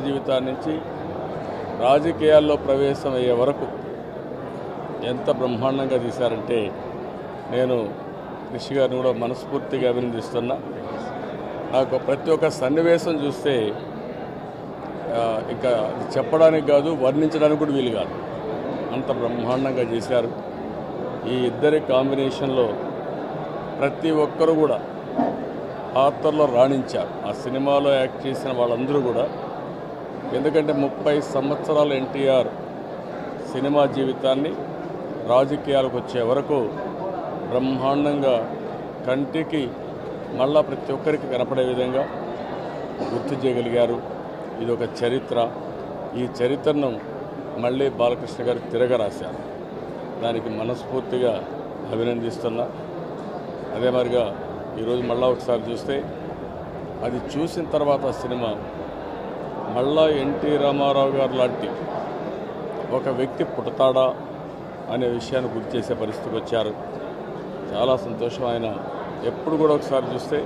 జీవితాన్ని నుంచి రాజకీయాల్లో ప్రవేశం అయ్యే వరకు ఎంత బ్రహ్మాండంగా తీశారంటే నేను కృషి గారిని కూడా మనస్ఫూర్తిగా అభినందిస్తున్నా. నాకు ప్రతి ఒక్క సన్నివేశం చూస్తే ఇంకా చెప్పడానికి కాదు వర్ణించడానికి కూడా వీలు కాదు. అంత బ్రహ్మాండంగా చేశారు. ఈ ఇద్దరి కాంబినేషన్లో ప్రతి ఒక్కరు కూడా పాత్రలో రాణించారు. ఆ సినిమాలో యాక్ట్ చేసిన వాళ్ళందరూ కూడా ఎందుకంటే ముప్పై సంవత్సరాల ఎన్టీఆర్ సినిమా జీవితాన్ని రాజకీయాలకు వచ్చే వరకు బ్రహ్మాండంగా కంటికి మళ్ళా ప్రతి ఒక్కరికి కనపడే విధంగా గుర్తు చేయగలిగారు. ఇది ఒక చరిత్ర. ఈ చరిత్రను మళ్ళీ బాలకృష్ణ గారు తిరగరాశారు. దానికి మనస్ఫూర్తిగా అభినందిస్తున్నా. అదే మరిగా ఈరోజు మళ్ళా ఒకసారి చూస్తే అది చూసిన తర్వాత సినిమా మళ్ళా ఎన్టీ రామారావు గారు లాంటి ఒక వ్యక్తి పుడతాడా అనే విషయాన్ని గుర్తు చేసే పరిస్థితికి వచ్చారు. చాలా సంతోషం ఆయన. ఎప్పుడు కూడా ఒకసారి చూస్తే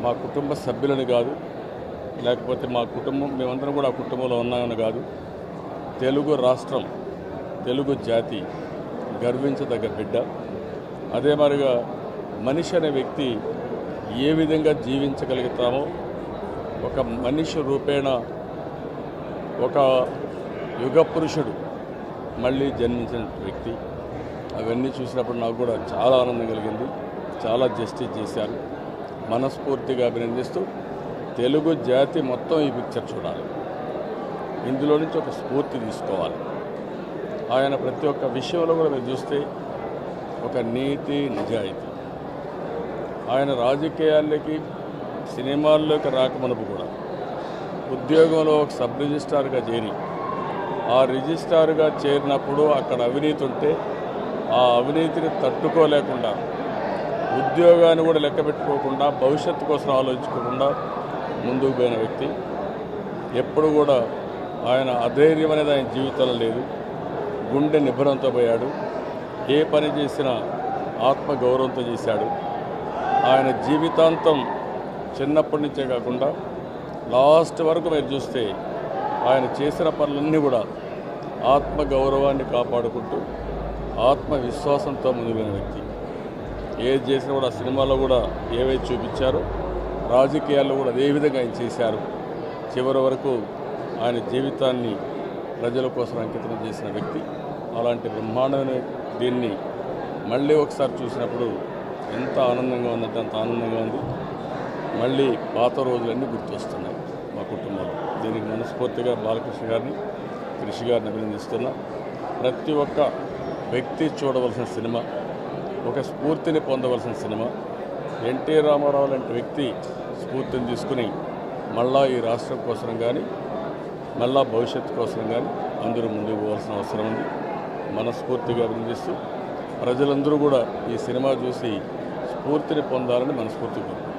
మా కుటుంబ సభ్యులని కాదు లేకపోతే మా కుటుంబం మేమందరం కూడా ఆ కుటుంబంలో ఉన్నామని కాదు తెలుగు రాష్ట్రం తెలుగు జాతి గర్వించదగ్గ బిడ్డ. అదే మరిగా మనిషి అనే వ్యక్తి ఏ విధంగా జీవించగలుగుతామో ఒక మనిషి రూపేణ ఒక యుగ పురుషుడు మళ్ళీ జన్మించిన వ్యక్తి. అవన్నీ చూసినప్పుడు నాకు కూడా చాలా ఆనందం కలిగింది. చాలా జస్టిస్ చేశారు. మనస్ఫూర్తిగా అభినందిస్తూ తెలుగు జాతి మొత్తం ఈ పిక్చర్ చూడాలి. ఇందులో నుంచి ఒక స్ఫూర్తి తీసుకోవాలి. ఆయన ప్రతి ఒక్క విషయంలో కూడా మీరు చూస్తే ఒక నీతి నిజాయితీ. ఆయన రాజకీయాలకి సినిమాల్లోకి రాకమనుపు కూడా ఉద్యోగంలో ఒక సబ్ రిజిస్ట్రార్గా చేరి ఆ రిజిస్ట్రార్గా చేరినప్పుడు అక్కడ అవినీతి ఉంటే ఆ అవినీతిని తట్టుకోలేకుండా ఉద్యోగాన్ని కూడా లెక్క పెట్టుకోకుండా భవిష్యత్తు కోసం ఆలోచించకుండా ముందుకు పోయిన వ్యక్తి. ఎప్పుడు కూడా ఆయన అధైర్యం అనేది ఆయన జీవితంలో లేదు. గుండె నిబ్బరంతో పోయాడు. ఏ పని చేసినా ఆత్మగౌరవంతో చేశాడు. ఆయన జీవితాంతం చిన్నప్పటి నుంచే కాకుండా లాస్ట్ వరకు మీరు చూస్తే ఆయన చేసిన పనులన్నీ కూడా ఆత్మ గౌరవాన్ని కాపాడుకుంటూ ఆత్మవిశ్వాసంతో ముందుకున్న వ్యక్తి. ఏది చేసినా కూడా సినిమాలో కూడా ఏవైతే చూపించారో రాజకీయాల్లో కూడా అదే విధంగా ఆయన చేశారు. చివరి వరకు ఆయన జీవితాన్ని ప్రజల కోసం అంకితం చేసిన వ్యక్తి. అలాంటి బ్రహ్మాండమైన దీన్ని మళ్ళీ ఒకసారి చూసినప్పుడు ఎంత ఆనందంగా ఉందంటే అంత ఆనందంగా ఉంది. మళ్ళీ పాత రోజులన్నీ గుర్తొస్తున్నాయి మా కుటుంబంలో. దీనికి మనస్ఫూర్తిగా బాలకృష్ణ గారిని కృషి గారిని అభినందిస్తున్నా. ప్రతి ఒక్క వ్యక్తి చూడవలసిన సినిమా ఒక స్ఫూర్తిని పొందవలసిన సినిమా. ఎన్టీ రామారావు లాంటి వ్యక్తి స్ఫూర్తిని తీసుకుని మళ్ళా ఈ రాష్ట్రం కోసం కానీ మళ్ళా భవిష్యత్తు కోసం కానీ అందరూ ముందుకు పోవాల్సిన అవసరం ఉంది. మనస్ఫూర్తిగా అభినందిస్తూ ప్రజలందరూ కూడా ఈ సినిమా చూసి స్ఫూర్తిని పొందాలని మనస్ఫూర్తి కోరుకుంటున్నాను